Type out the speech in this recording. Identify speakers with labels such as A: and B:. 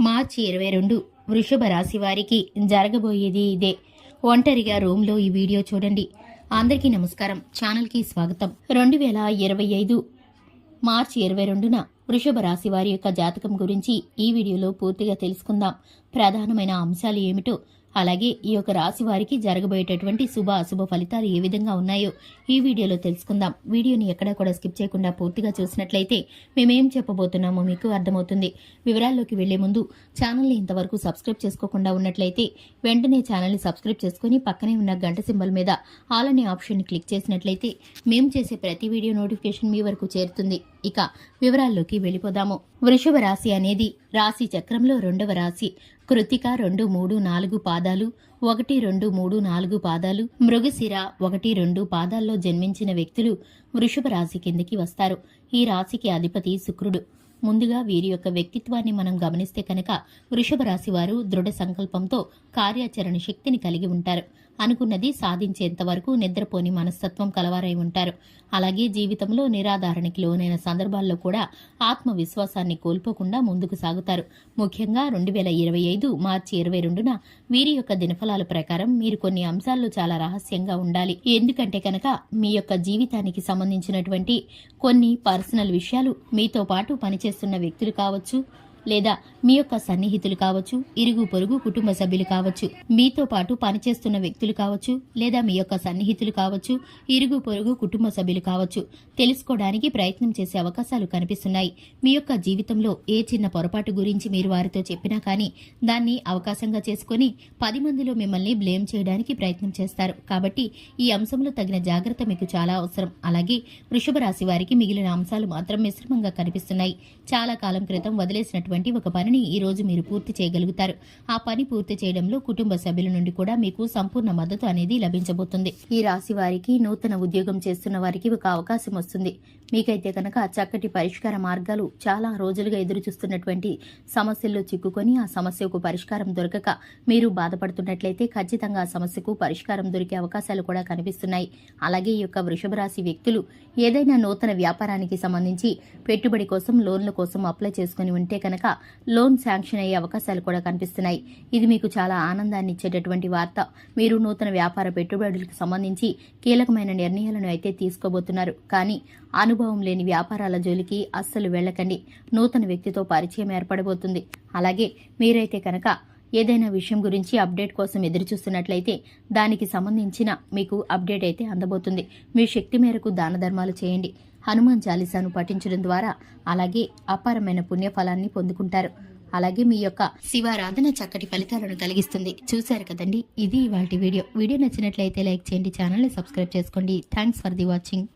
A: మార్చి ఇరవై రెండు వృషభ రాశి వారికి జరగబోయేది ఇదే. ఒంటరిగా రూమ్లో ఈ వీడియో చూడండి. అందరికీ నమస్కారం. ఛానల్కి స్వాగతం. రెండు వేల ఇరవై ఐదు మార్చి ఇరవై రెండున వృషభ రాశి వారి యొక్క జాతకం గురించి ఈ వీడియోలో పూర్తిగా తెలుసుకుందాం. ప్రధానమైన అంశాలు ఏమిటో. అలాగే ఈ యొక్క రాశి వారికి జరగబోయేటటువంటి శుభ అశుభ ఫలితాలు ఏ విధంగా ఉన్నాయో ఈ వీడియోలో తెలుసుకుందాం. వీడియోని ఎక్కడా కూడా స్కిప్ చేయకుండా పూర్తిగా చూసినట్లయితే మేమేం చెప్పబోతున్నామో మీకు అర్థమవుతుంది. వివరాల్లోకి వెళ్ళే ముందు ఛానల్ని ఇంతవరకు సబ్స్క్రైబ్ చేసుకోకుండా ఉన్నట్లయితే వెంటనే ఛానల్ని సబ్స్క్రైబ్ చేసుకుని పక్కనే ఉన్న గంట సింబల్ మీద ఆల్ అనే ఆప్షన్ని క్లిక్ చేసినట్లయితే మేము చేసే ప్రతి వీడియో నోటిఫికేషన్ మీ వరకు చేరుతుంది. ఇక వివరాల్లోకి వెళ్ళిపోదాము. వృషభ రాశి అనేది రాశి చక్రంలో రెండవ రాశి. కృతిక రెండు మూడు నాలుగు పాదాలు ఒకటి రెండు మూడు నాలుగు పాదాలు మృగశిర ఒకటి రెండు పాదాల్లో జన్మించిన వ్యక్తులు వృషభ రాశి కిందకి వస్తారు. ఈ రాశికి అధిపతి శుక్రుడు. ముందుగా వీరి యొక్క వ్యక్తిత్వాన్ని మనం గమనిస్తే కనుక వృషభ రాశి వారు దృఢ సంకల్పంతో కార్యాచరణ శక్తిని కలిగి ఉంటారు. అనుకున్నది సాధించేంత వరకు నిద్రపోని మనస్తత్వం కలవారై ఉంటారు. అలాగే జీవితంలో నిరాధారణకి లోనైన సందర్భాల్లో కూడా ఆత్మవిశ్వాసాన్ని కోల్పోకుండా ముందుకు సాగుతారు. ముఖ్యంగా రెండు వేల ఇరవై ఐదు మార్చి ఇరవై రెండున వీరి యొక్క దినఫలాల ప్రకారం మీరు కొన్ని అంశాల్లో చాలా రహస్యంగా ఉండాలి. ఎందుకంటే కనుక మీ యొక్క జీవితానికి సంబంధించినటువంటి కొన్ని పర్సనల్ విషయాలు మీతో పాటు చేస్తున్న వ్యక్తులు కావచ్చు లేదా మీ యొక్క సన్నిహితులు కావచ్చు ఇరుగు పొరుగు కుటుంబ సభ్యులు కావచ్చు మీతో పాటు పనిచేస్తున్న వ్యక్తులు కావచ్చు లేదా మీ యొక్క సన్నిహితులు కావచ్చు ఇరుగు పొరుగు కుటుంబ సభ్యులు కావచ్చు తెలుసుకోవడానికి ప్రయత్నం చేసే అవకాశాలు కనిపిస్తున్నాయి. మీ యొక్క జీవితంలో ఏ చిన్న పొరపాటు గురించి మీరు వారితో చెప్పినా కానీ దాన్ని అవకాశంగా చేసుకొని పది మందిలో మిమ్మల్ని బ్లేమ్ చేయడానికి ప్రయత్నం చేస్తారు. కాబట్టి ఈ అంశంలో తగిన జాగ్రత్త మీకు చాలా అవసరం. అలాగే వృషభ రాశి వారికి మిగిలిన అంశాలు మాత్రం మిశ్రమంగా కనిపిస్తున్నాయి. చాలా కాలం క్రితం వదిలేసినటువంటి ఒక పనిని ఈ రోజు మీరు పూర్తి చేయగలుగుతారు. ఆ పని పూర్తి చేయడంలో కుటుంబ సభ్యుల నుండి కూడా మీకు సంపూర్ణ మద్దతు అనేది లభించబోతుంది. ఈ రాశి వారికి నూతన ఉద్యోగం చేస్తున్న వారికి ఒక అవకాశం వస్తుంది. మీకైతే కనుక చక్కటి పరిష్కార మార్గాలు చాలా రోజులుగా ఎదురు చూస్తున్నటువంటి సమస్యల్లో చిక్కుకొని ఆ సమస్యకు పరిష్కారం దొరకక మీరు బాధపడుతున్నట్లయితే ఖచ్చితంగా ఆ సమస్యకు పరిష్కారం దొరికే అవకాశాలు కూడా కనిపిస్తున్నాయి. అలాగే ఈ యొక్క వృషభ రాశి వ్యక్తులు ఏదైనా నూతన వ్యాపారానికి సంబంధించి పెట్టుబడి కోసం లోన్ల కోసం అప్లై చేసుకుని ఉంటే కనుక లోన్ శాంక్షన్ అయ్యే అవకాశాలు కూడా కనిపిస్తున్నాయి. ఇది మీకు చాలా ఆనందాన్ని ఇచ్చేటటువంటి వార్త. మీరు నూతన వ్యాపార పెట్టుబడులకు సంబంధించి కీలకమైన నిర్ణయాలను అయితే తీసుకోబోతున్నారు. కానీ అనుభవం లేని వ్యాపారాల జోలికి అస్సలు వెళ్ళకండి. నూతన వ్యక్తితో పరిచయం ఏర్పడబోతుంది. అలాగే మీరైతే కనుక ఏదైనా విషయం గురించి అప్డేట్ కోసం ఎదురు చూస్తున్నట్లయితే దానికి సంబంధించిన మీకు అప్డేట్ అయితే అందబోతుంది. మీ శక్తి మేరకు దాన ధర్మాలు చేయండి. హనుమాన్ చాలీసాను పఠించడం ద్వారా అలాగే అపారమైన పుణ్యఫలాన్ని పొందుకుంటారు. అలాగే మీ యొక్క శివారాధన చక్కటి ఫలితాలను కలిగిస్తుంది. చూశారు కదండి? ఇది వాటి వీడియో. వీడియో నచ్చినట్లయితే లైక్ చేయండి ఛానల్ని సబ్స్క్రైబ్ చేసుకోండి. Thanks for the watching.